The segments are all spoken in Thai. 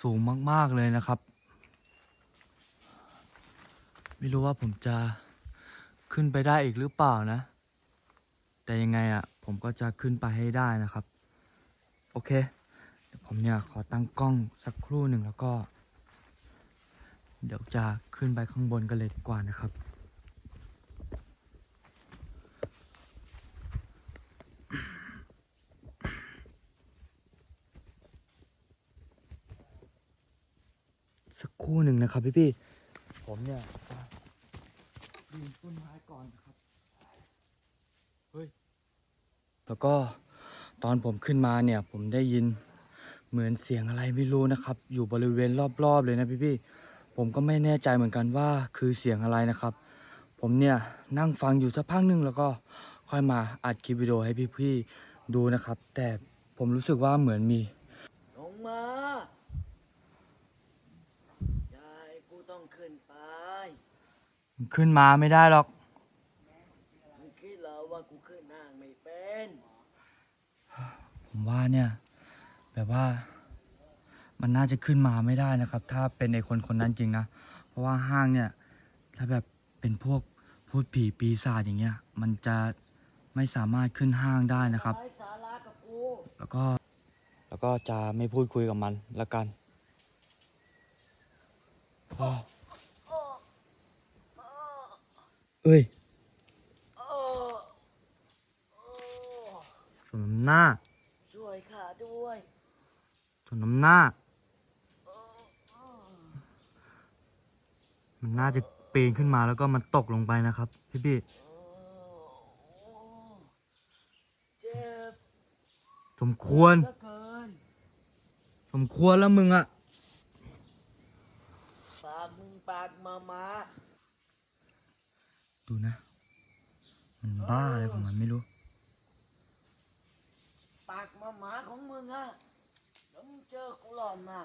สูงมาก ๆ เลยนะครับ ไม่รู้ว่าผมจะขึ้นไปได้อีกหรือเปล่านะ แต่ยังไงอะ่ะ ผมก็จะขึ้นไปให้ได้นะครับ โอเคเดี๋ยวผมเนี่ยขอตั้งกล้องสักครู่หนึ่งแล้วก็ เดี๋ยวจะขึ้นไปข้างบนกันเลยดีกว่านะครับ ครู่หนึ่งนะครับพี่พี่ๆผมเนี่ยจะปีนต้นไม้ก่อนนะครับเฮ้ยแล้วก็ตอนผมขึ้นมาเนี่ย ผมได้ยินเหมือนเสียงอะไรไม่รู้นะครับ อยู่บริเวณรอบๆเลยนะพี่พี่ๆผมก็ไม่แน่ใจเหมือนกันว่าคือเสียงอะไรนะครับ ผมเนี่ยนั่งฟังอยู่สักพักหนึ่งแล้วก็ค่อยมาอัดคลิปวิดีโอให้พี่พี่ๆดูนะครับ แต่ผมรู้สึกว่าเหมือนมี ลงมา ยายกูต้องขึ้นไป ขึ้นมาไม่ได้หรอก มึงคิดเหรอว่ากูขึ้นนั่งไม่เป็นผมว่าเนี่ย แบบว่า มันน่าจะขึ้นมาไม่ได้นะครับ ถ้าเป็นไอคนคนนั้นจริงนะ เพราะว่าห้างเนี่ย ถ้าแบบเป็นพวกพูดผีปีศาจอย่างเงี้ย มันจะไม่สามารถขึ้นห้างได้นะครับ ไร้สาระกับกู แล้วก็ แล้วก็จะไม่พูดคุยกับมันละกันอ้อ เอ้ยโอ้โอ้สมน้ำหน้า ช่วยข้าด้วยสมน้ำหน้าโอ้โอ้มันน่าจะปีนขึ้นมาแล้วก็มันตกลงไปนะครับ พี่พี่โอ้เจ็บสมควร เหลือเกินสมควรแล้วมึงอะ ปากมึงปากมามา ดูนะ มันบ้าอะไรของมันไม่รู้ ปากมามาของมึงอะแล้วมึงเจอกูหล่อนน่ะ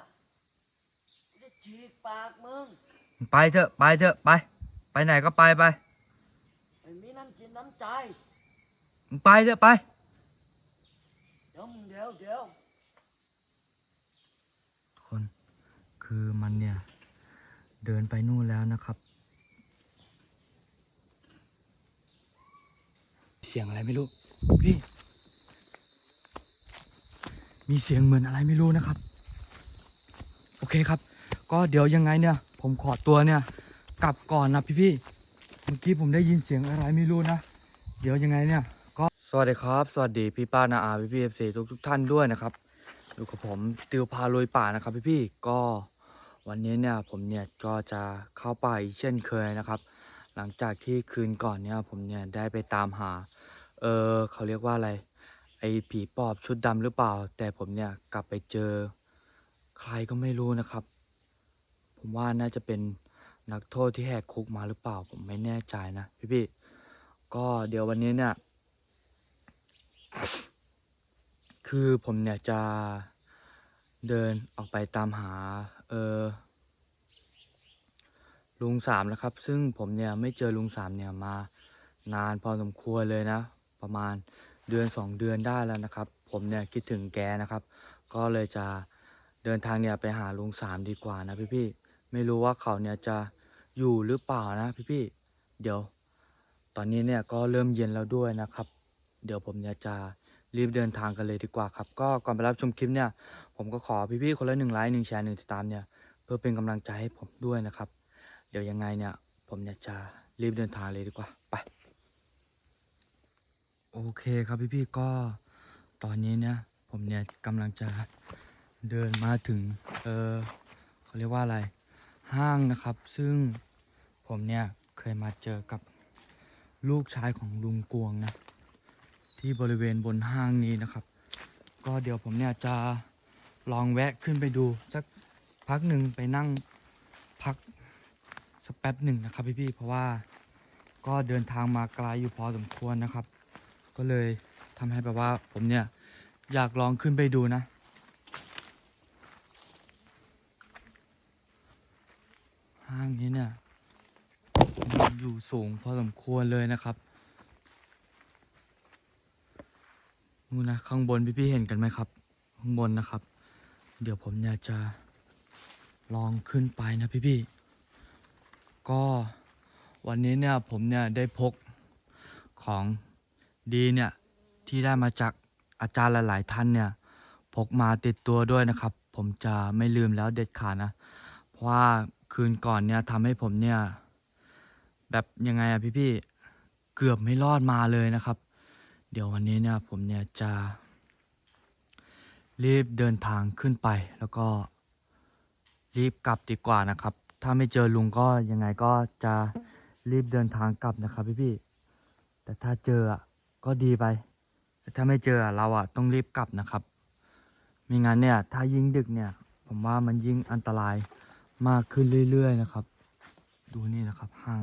กูจะฉีกปากมึงไปเถอะ ไปเถอะ ไป ไปไหนก็ไปไปไม่มีน้ำจิตน้ำใจ มึงไปเถอะไป เดี๋ยวมึงเดี๋ยวเดี๋ยวทุกคน คือมันเนี่ย เดินไปนู่นแล้วนะครับ สียงอะไรไม่รู้พี่มีเสียงเหมือนอะไรไม่รู้นะครับ โอเคครับ ก็เดี๋ยวยังไงเนี่ย ผมขอตัวเนี่ย กลับก่อนนะพี่พี่เมื่อกี้ผมได้ยินเสียงอะไรไม่รู้นะ เดี๋ยวยังไงเนี่ย ก็สวัสดีครับ สวัสดีพี่ป้านาอาพี่พี่เอฟซีทุกทุกท่านด้วยนะครับอยู่กับผมติวพาลุยป่านะครับพี่พี่ก็วันนี้เนี่ยผมเนี่ยก็จะเข้าป่าอีกเช่นเคยนะครับ หลังจากที่คืนก่อนเนี่ยผมเนี่ยได้ไปตามหา เออเขาเรียกว่าอะไร ไอ้ผีปอบชุดดำหรือเปล่า แต่ผมเนี่ยกลับไปเจอ ใครก็ไม่รู้นะครับ ผมว่าน่าจะเป็นนักโทษที่แหกคุกมาหรือเปล่า ผมไม่แน่ใจนะพี่พี่ก็เดี๋ยววันนี้เนี่ยคือผมเนี่ยจะเดินออกไปตามหา เออ ลุงสามนะครับ ซึ่งผมเนี่ยไม่เจอลุงสามเนี่ยมานานพอสมควรเลยนะ ประมาณเดือนสองเดือนได้แล้วนะครับ ผมเนี่ยคิดถึงแกนะครับ ก็เลยจะเดินทางเนี่ยไปหาลุงสามดีกว่านะพี่ๆไม่รู้ว่าเขาเนี่ยจะอยู่หรือเปล่านะพี่ๆเดี๋ยว ตอนนี้เนี่ยก็เริ่มเย็นแล้วด้วยนะครับ เดี๋ยวผมเนี่ยจะรีบเดินทางกันเลยดีกว่าครับ ก็ก่อนไปรับชมคลิปเนี่ย ผมก็ขอพี่ๆคนละหนึ่งไลค์หนึ่งแชร์หนึ่งติดตามเนี่ย เพื่อเป็นกำลังใจให้ผมด้วยนะครับ เดี๋ยวยังไงเนี่ย ผมเนี่ยจะรีบเดินทางเลยดีกว่า ไป โอเคครับพี่ๆก็ตอนนี้เนี่ย ผมเนี่ยกำลังจะเดินมาถึง เออเขาเรียกว่าอะไร ห้างนะครับ ซึ่งผมเนี่ยเคยมาเจอกับลูกชายของลุงกวงนะ ที่บริเวณบนห้างนี้นะครับ ก็เดี๋ยวผมเนี่ยจะลองแวะขึ้นไปดูสักพักหนึ่งไปนั่งพัก สักแป๊บหนึ่งนะครับพี่ๆเพราะว่าก็เดินทางมาไกลอยู่พอสมควรนะครับ ก็เลยทำให้แบบว่าผมเนี่ยอยากลองขึ้นไปดูนะ ห้างนี้เนี่ยอยู่สูงพอสมควรเลยนะครับนู่นนะข้างบนพี่ๆเห็นกันไหมครับ ข้างบนนะครับ เดี๋ยวผมเนี่ยจะลองขึ้นไปนะพี่พี่ๆ ก็วันนี้เนี่ยผมเนี่ยได้พกของดีเนี่ยที่ได้มาจากอาจารย์หลาย ๆ ท่านเนี่ยพกมาติดตัวด้วยนะครับ ผมจะไม่ลืมแล้วเด็ดขาดนะ เพราะว่าคืนก่อนเนี่ยทำให้ผมเนี่ยแบบยังไงอะพี่พี่เกือบไม่รอดมาเลยนะครับ เดี๋ยววันนี้เนี่ยผมเนี่ยจะ รีบเดินทางขึ้นไป แล้วก็รีบกลับดีกว่านะครับ ถ้าไม่เจอลุงก็ยังไงก็จะรีบเดินทางกลับนะครับพี่พี่แต่ถ้าเจออะก็ดีไป แต่ถ้าไม่เจออะเราอะต้องรีบกลับนะครับไม่งั้นเนี่ย ถ้ายิ่งดึกเนี่ย ผมว่ามันยิ่งอันตรายมากขึ้นเรื่อย ๆ นะครับ ดูนี่นะครับห้าง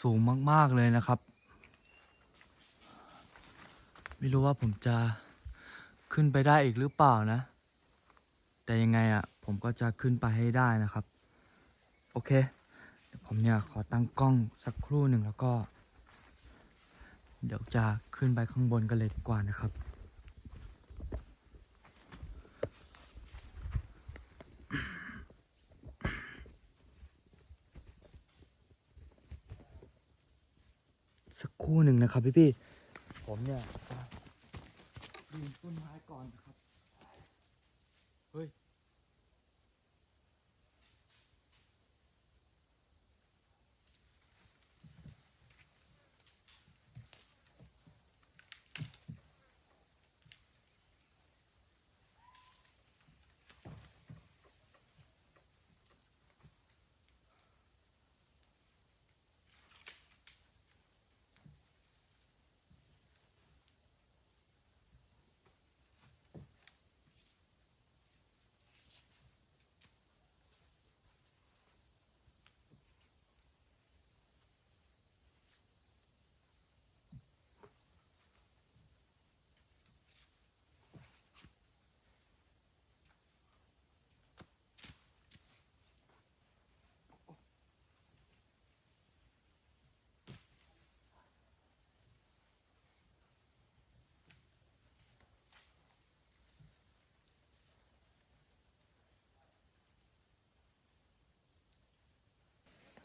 สูงมากๆเลยนะครับ ไม่รู้ว่าผมจะขึ้นไปได้อีกหรือเปล่านะ แต่ยังไงอะ่ะผมก็จะขึ้นไปให้ได้นะครับ โอเค เดี๋ยวผมเนี่ยขอตั้งกล้องสักครู่หนึ่งแล้วก็ เดี๋ยวจะขึ้นไปข้างบนกันเลยดีกว่านะครับสักครู่หนึ่งนะครับพี่พี่ๆผมเนี่ยปีนต้นไม้ก่อนนะครับ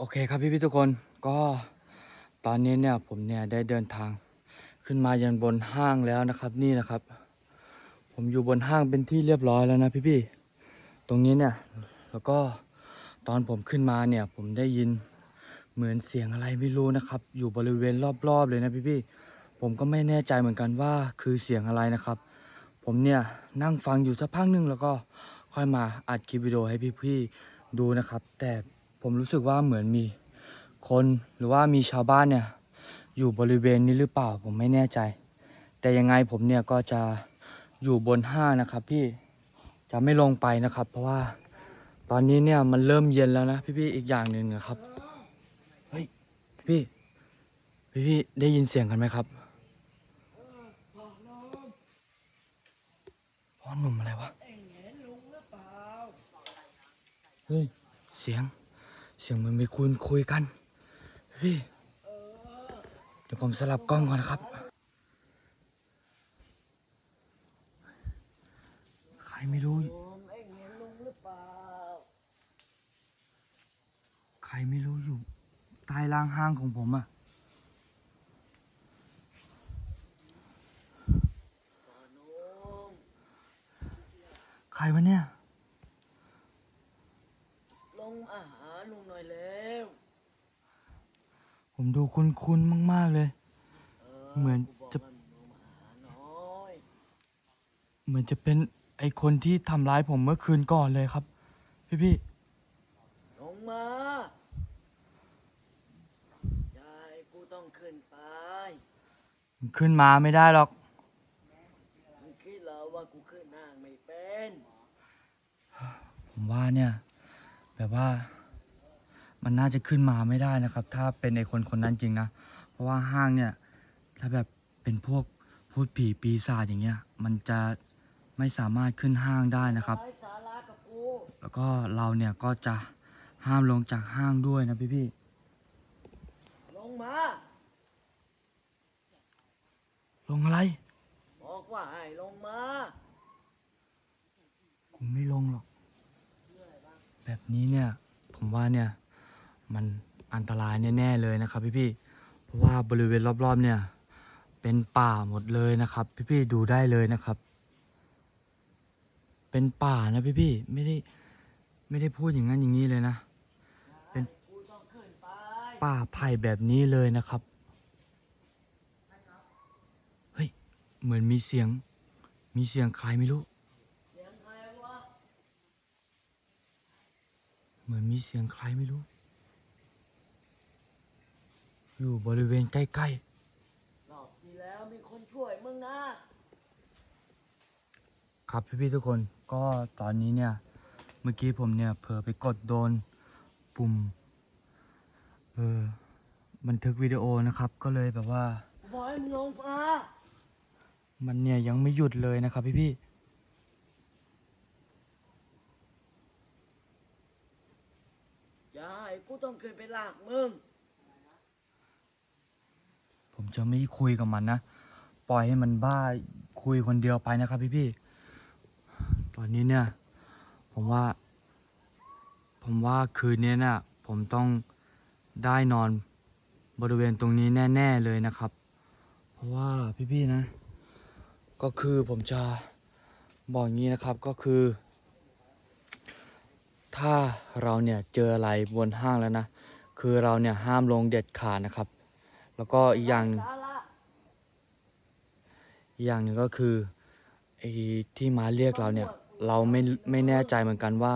โอเคครับพี่พี่ทุกคนก็ตอนนี้เนี่ยผมเนี่ยได้เดินทางขึ้นมายันบนห้างแล้วนะครับนี่นะครับ ผมอยู่บนห้างเป็นที่เรียบร้อยแล้วนะพี่พี่ตรงนี้เนี่ยแล้วก็ตอนผมขึ้นมาเนี่ยผมได้ยินเหมือนเสียงอะไรไม่รู้นะครับ อยู่บริเวณรอบๆเลยนะพี่พี่ผมก็ไม่แน่ใจเหมือนกันว่าคือเสียงอะไรนะครับ ผมเนี่ยนั่งฟังอยู่สักพักหนึ่งแล้วก็ค่อยมาอัดคลิปวิดีโอให้พี่ๆดูนะครับ แต่ ผมรู้สึกว่าเหมือนมีคนหรือว่ามีชาวบ้านเนี่ย อยู่บริเวณนี้หรือเปล่าผมไม่แน่ใจ แต่ยังไงผมเนี่ยก็จะอยู่บนห้านะครับ พี่จะไม่ลงไปนะครับ เพราะว่าตอนนี้เนี่ยมันเริ่มเย็นแล้วนะพี่ๆอีกอย่างหนึ่งนะครับเฮ้ยพี่พี่พี่ได้ยินเสียงกันไหมครับพ่อหนุ่มอะไรวะเฮ้ยเสียง เสียงเหมันมีคุณคุยกันพี่เดี๋ยวผมสลับกล้องก่อนนะครับ ใครไม่รู้ ใครไม่รู้อยู่ใต้ล่างห้างของผมอะพ่อหนุ่มใครวะเนี่ยลงอาหาร ลุงหน่อยเร็วผมดูคุ้นๆมาก ๆเลยเอเหมือนกูบอกจะว่าลงมาหาหน่อยเหมือนจะเป็นไอคนที่ทำร้ายผมเมื่อคืนก่อนเลยครับ พี่พี่ลงมายายกูต้องขึ้นไป ๆผมขึ้นมาไม่ได้หรอก มึงคิดเหรอว่ากูขึ้นห้างไม่เป็น ผมว่าเนี่ย แบบว่า มันน่าจะขึ้นมาไม่ได้นะครับ ถ้าเป็นไอคนคนนั้นจริงนะ เพราะว่าห้างเนี่ยถ้าแบบเป็นพวกพูดผีปีศาจอย่างเงี้ย มันจะไม่สามารถขึ้นห้างได้นะครับไร้สาระกับกูแล้วก็เราเนี่ยก็จะห้ามลงจากห้างด้วยนะพี่พี่ลงมาๆลงอะไร บอกว่าให้ลงมากูไม่ลงหรอก แบบนี้เนี่ย ผมว่าเนี่ย มันอันตรายแน่ๆเลยนะครับพี่ๆเพราะว่าบริเวณรอบๆเนี่ย เป็นป่าหมดเลยนะครับ พี่ๆดูได้เลยนะครับ เป็นป่านะพี่ๆไม่ได้ไม่ได้พูดอย่างนั้นอย่างนี้เลยนะ เป็นป่าไผ่แบบนี้เลยนะครับเฮ้ยเหมือนมีเสียง มีเสียงใครไม่รู้เหมือนมีเสียงใครไม่รู้ อยู่บริเวณใกล้รอบที่แล้วมีคนช่วยมึงนะ ๆ ครับพี่ๆทุกคนก็ตอนนี้เนี่ยเมื่อกี้ผมเนี่ยเผลอไปกดโดนปุ่มเออบันทึกวิดีโอนะครับ ก็เลยแบบว่ากูบอกให้มึงลงมามันเนี่ยยังไม่หยุดเลยนะครับพี่ๆอย่าให้กูต้องขึ้นไปลากมึงผม จะไม่คุยกับมันนะ ปล่อยให้มันบ้าคุยคนเดียวไปนะครับพี่พี่ตอนนี้เนี่ย ผมว่า ผมว่าคืนนี้เนี่ยผมต้องได้นอนบริเวณตรงนี้แน่ ๆเลยนะครับ เพราะว่าพี่ๆนะ ก็คือผมจะบอกงี้นะครับก็คือ ถ้าเราเนี่ยเจออะไรบนห้างแล้วนะ คือเราเนี่ยห้ามลงเด็ดขาดนะครับ แล้วก็อีกอย่างอีกอย่างหนึ่งก็คือไอ้ที่มาเรียกเราเนี่ย เราไม่ไม่แน่ใจเหมือนกันว่า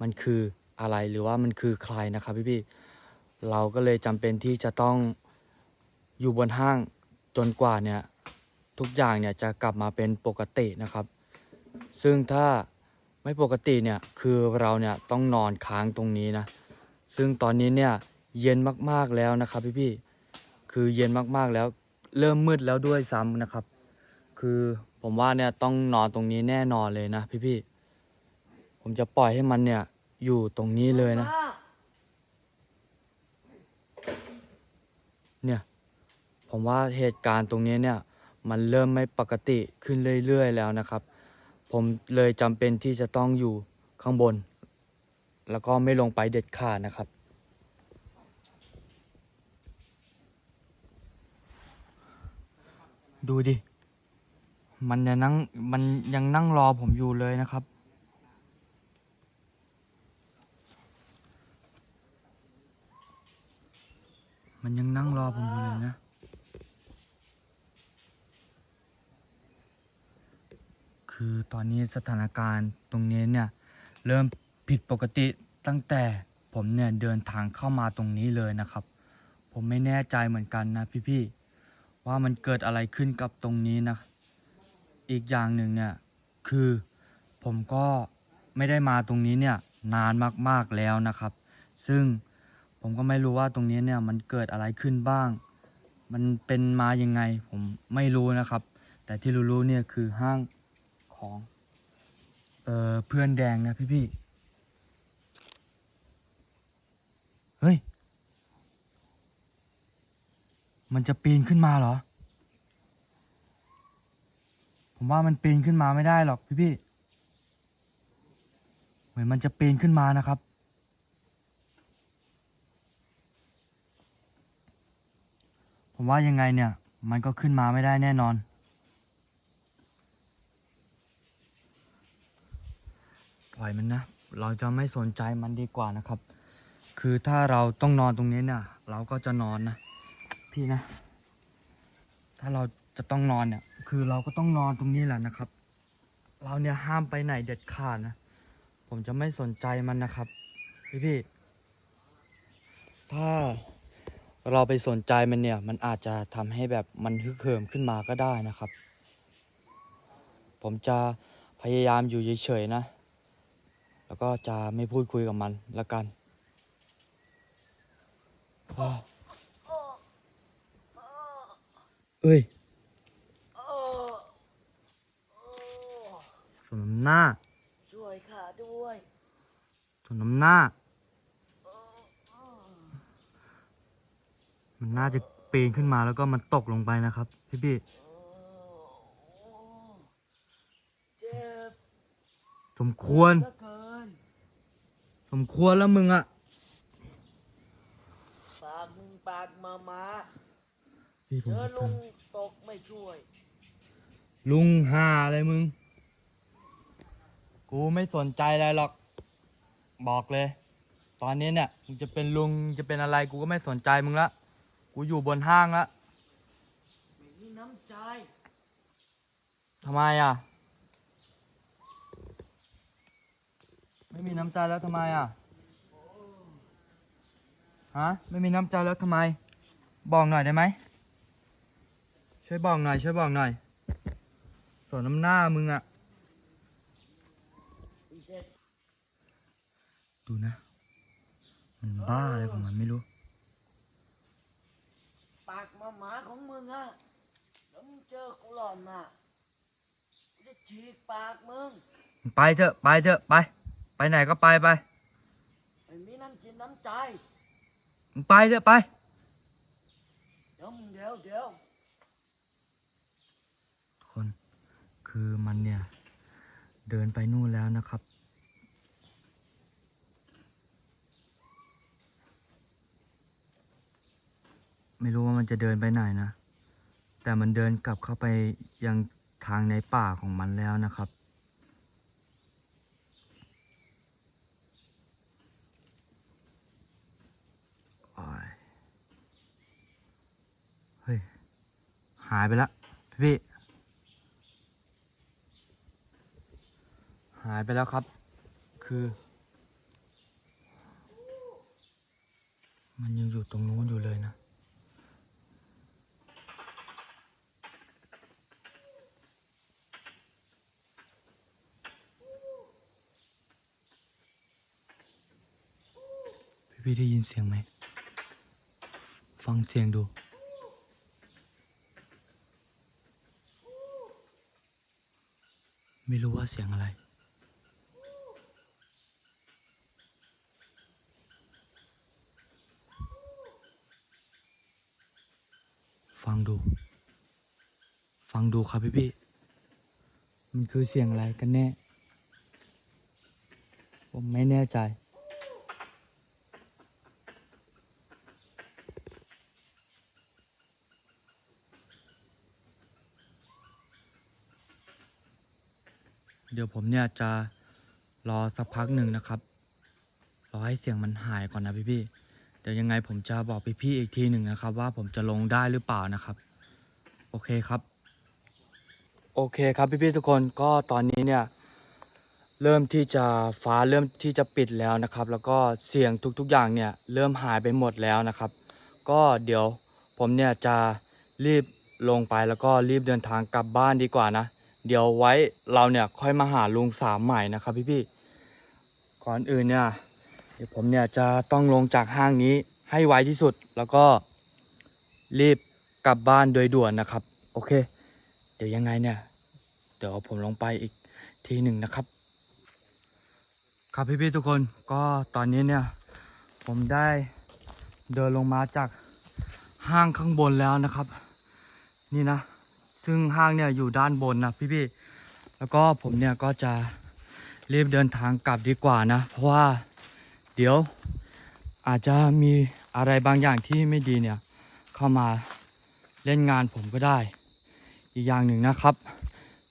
มันคืออะไรหรือว่ามันคือใครนะครับพี่พี่เราก็เลยจำเป็นที่จะต้องอยู่บนห้างจนกว่าเนี่ยทุกอย่างเนี่ยจะกลับมาเป็นปกตินะครับ ซึ่งถ้าไม่ปกติเนี่ยคือเราเนี่ยต้องนอนค้างตรงนี้นะ ซึ่งตอนนี้เนี่ยเย็นมากๆแล้วนะครับพี่พี่ คือเย็นมากๆแล้ว เริ่มมืดแล้วด้วยซ้ำนะครับ คือผมว่าเนี่ยต้องนอนตรงนี้แน่นอนเลยนะพี่ๆผมจะปล่อยให้มันเนี่ย อยู่ตรงนี้เลยนะ เนี่ย ผมว่าเหตุการณ์ตรงนี้เนี่ย มันเริ่มไม่ปกติขึ้นเรื่อยๆแล้วนะครับ ผมเลยจำเป็นที่จะต้องอยู่ข้างบน แล้วก็ไม่ลงไปเด็ดขาดนะครับ ดูดิ มันยังนั่ง มันยังนั่งรอผมอยู่เลยนะครับ มันยังนั่งรอผมอยู่เลยนะ คือตอนนี้สถานการณ์ตรงนี้เนี่ย เริ่มผิดปกติตั้งแต่ผมเนี่ยเดินทางเข้ามาตรงนี้เลยนะครับ ผมไม่แน่ใจเหมือนกันนะพี่ๆ ว่ามันเกิดอะไรขึ้นกับตรงนี้นะ อีกอย่างหนึ่งเนี่ยคือผมก็ไม่ได้มาตรงนี้เนี่ยนานมากๆแล้วนะครับ ซึ่งผมก็ไม่รู้ว่าตรงนี้เนี่ยมันเกิดอะไรขึ้นบ้าง มันเป็นมายังไงผมไม่รู้นะครับ แต่ที่รู้ๆเนี่ยคือห้างของเอ่อเพื่อนแดงนะพี่ๆเฮ้ย มันจะปีนขึ้นมาเหรอ ผมว่ามันปีนขึ้นมาไม่ได้หรอกพี่ๆเหมือนมันจะปีนขึ้นมานะครับ ผมว่ายังไงเนี่ย มันก็ขึ้นมาไม่ได้แน่นอน ปล่อยมันนะ เราจะไม่สนใจมันดีกว่านะครับ คือถ้าเราต้องนอนตรงนี้เนี่ย เราก็จะนอนนะ พี่นะ ถ้าเราจะต้องนอนเนี่ย คือเราก็ต้องนอนตรงนี้แหละนะครับ เราเนี่ยห้ามไปไหนเด็ดขาดนะ ผมจะไม่สนใจมันนะครับ พี่พี่ๆถ้าเราไปสนใจมันเนี่ย มันอาจจะทำให้แบบมันฮึกเหิมขึ้นมาก็ได้นะครับ ผมจะพยายามอยู่เฉยๆนะ แล้วก็จะไม่พูดคุยกับมันละกันอ้าว โอ้โอ้ เอ้ยโอ้โอ้สมน้ำหน้า ช่วยข้าด้วยสมน้ำหน้าโอ้โอ้มันน่าจะปีนขึ้นมาแล้วก็มันตกลงไปนะครับ พี่พี่โอ้เจ็บๆสมควร เหลือเกินสสมควรแล้วมึงอะ ปากมึงปากมาหมา พี่ผเจอจะลุงงตกไม่ช่วย ลุงหาอะไรมึง กูไม่สนใจอะไรหรอก บอกเลย ตอนนี้เนี่ยมึงจะเป็นลุงจะเป็นอะไรกูก็ไม่สนใจมึงละกูอยู่บนห้างละไม่มีน้ำใจ ทำไมอะ ไม่มีน้ำใจแล้วทำไมอะฮะไม่มีน้ำใจแล้วทำไม บอกหน่อยได้ไหม ช่วยบอกหน่อย ช่วยบอกหน่อยสวนน้ำหน้ามึงอะอีเด็ดดูนะ มันบ้าอะไรของมันไม่รู้ ปากมาหมาของมึงอะแล้วมึงเจอกูหล่อนน่ะกูจะฉีกปากมึงไปเถอะ ไปเถอะ ไป ไปไหนก็ไปไปไม่มีน้ำจิตน้ำใจ ไปเถอะ ไป เดี๋ยวมึงเดี๋ยวเดี๋ยว คน คือมันเนี่ย เดินไปนู่นแล้วนะครับ ไม่รู้ว่ามันจะเดินไปไหนนะ แต่มันเดินกลับเข้าไปยังทางในป่าของมันแล้วนะครับเฮ้ยหายไปละพี่ หายไปแล้วครับ คือ มันยังอยู่ตรงนู้นอยู่เลยนะ พี่พี่ได้ยินเสียงไหม ฟังเสียงดูไม่รู้ว่าเสียงอะไร ฟัง ดู ฟังดูครับพี่พี่มันคือเสียงอะไรกันแน่ ผมไม่แน่ใจ เดี๋ยวผมเนี่ยจะรอสักพักหนึ่งนะครับ รอให้เสียงมันหายก่อนนะพี่พี่ เดี๋ยวยังไงผมจะบอกพี่พี่ๆอีกทีหนึ่งนะครับ ว่าผมจะลงได้หรือเปล่านะครับ โอเคครับ โอเคครับพี่พี่ๆทุกคนก็ตอนนี้เนี่ย เริ่มที่จะฟ้าเริ่มที่จะปิดแล้วนะครับ แล้วก็เสียงทุกๆอย่างเนี่ย เริ่มหายไปหมดแล้วนะครับ ก็เดี๋ยวผมเนี่ยจะรีบลงไปแล้วก็รีบเดินทางกลับบ้านดีกว่านะ เดี๋ยวไว้เราเนี่ยค่อยมาหาลุงสามใหม่นะครับพี่พี่ๆก่อนอื่นเนี่ย เดี๋ยวผมเนี่ยจะต้องลงจากห้างนี้ให้ไวที่สุดแล้วก็รีบกลับบ้านโดยด่วนนะครับ โอเค เดี๋ยวยังไงเนี่ย เดี๋ยวผมลงไปอีกทีหนึ่งนะครับ ครับพี่ๆทุกคนก็ตอนนี้เนี่ย ผมได้เดินลงมาจากห้างข้างบนแล้วนะครับ นี่นะ ซึ่งห้างเนี่ยอยู่ด้านบนนะพี่ๆแล้วก็ผมเนี่ยก็จะรีบเดินทางกลับดีกว่านะ เพราะว่า เดี๋ยวอาจจะมีอะไรบางอย่างที่ไม่ดีเนี่ย เข้ามาเล่นงานผมก็ได้ อีกอย่างหนึ่งนะครับ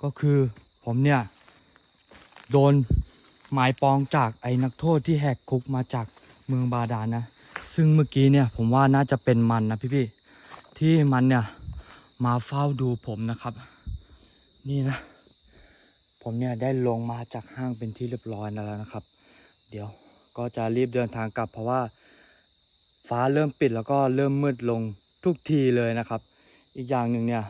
ก็คือผมเนี่ย โดนหมายปองจากไอ้นักโทษที่แหกคุกมาจากเมืองบาดาลนะ ซึ่งเมื่อกี้เนี่ยผมว่าน่าจะเป็นมันนะพี่ๆที่มันเนี่ยมาเฝ้าดูผมนะครับ นี่นะ ผมเนี่ยได้ลงมาจากห้างเป็นที่เรียบร้อยแล้วนะครับ เดี๋ยว ก็จะรีบเดินทางกลับ เพราะว่าฟ้าเริ่มปิดแล้วก็เริ่มมืดลงทุกทีเลยนะครับ อีกอย่างหนึ่งเนี่ย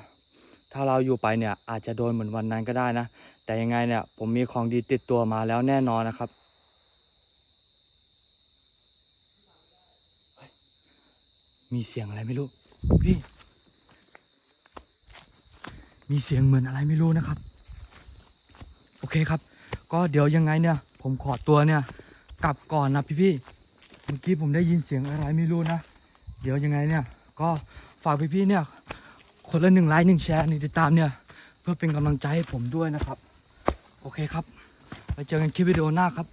ถ้าเราอยู่ไปเนี่ยอาจจะโดนเหมือนวันนั้นก็ได้นะ แต่ยังไงเนี่ยผมมีของดีติดตัวมาแล้วแน่นอนนะครับ มีเสียงอะไรไม่รู้พี่มีเสียงเหมือนอะไรไม่รู้นะครับ โอเคครับ ก็เดี๋ยวยังไงเนี่ย ผมขอตัวเนี่ย กลับก่อนนะพี่พี่ๆเมื่อกี้ผมได้ยินเสียงอะไรไม่รู้นะ เดี๋ยวยังไงเนี่ย ก็ฝากพี่พี่ๆเนี่ย คนละหนึ่งไลค์หนึ่งแชร์หนึ่งติดตามเนี่ย เพื่อเป็นกำลังใจให้ผมด้วยนะครับ โอเคครับ ไปเจอกันคลิปวิดีโอหน้าครับ